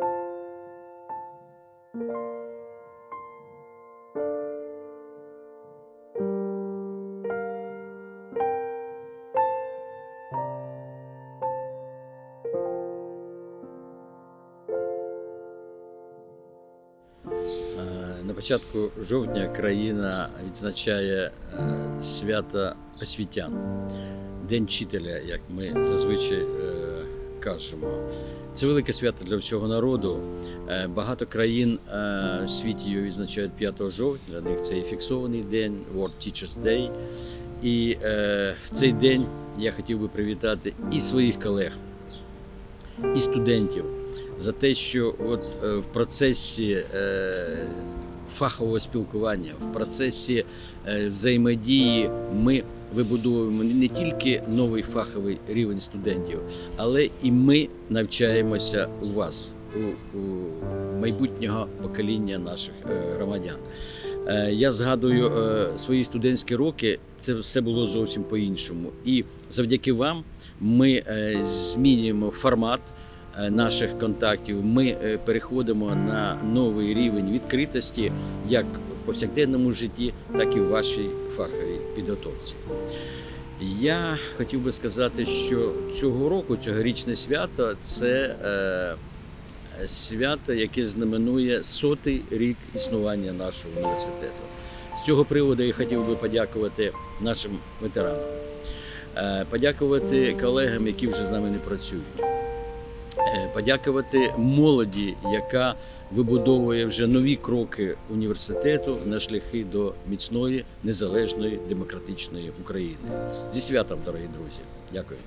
Е, На початку жовтня країна відзначає е, свято освітян, День вчителя, як ми зазвичай е, кажемо. Це велике свято для всього народу. Е, Багато країн е, в світі його відзначають 5 жовтня. Для них це і фіксований день, World Teachers Day. І е, в цей день я хотів би привітати і своїх колег, і студентів за те, що от в процесі фахового спілкування, в процесі е, взаємодії ми вибудовуємо не тільки новий фаховий рівень студентів, але і ми навчаємося у вас, у, майбутнього покоління наших е, громадян. Е, Я згадую свої студентські роки, це все було зовсім по-іншому. І завдяки вам ми змінюємо формат наших контактів. Ми е, переходимо на новий рівень відкритості, як в повсякденному житті, так і в вашій фаховій підготовці. Я хотів би сказати, що цього року цьогорічне свято це е, свято, яке знаменує сотий рік існування нашого університету. З цього приводу я хотів би подякувати нашим ветеранам, е, подякувати колегам, які вже з нами не працюють. Е, подякувати молоді, яка вибудовує вже нові кроки університету на шляхи до міцної незалежної демократичної України. Зі святом, дорогі друзі, дякую.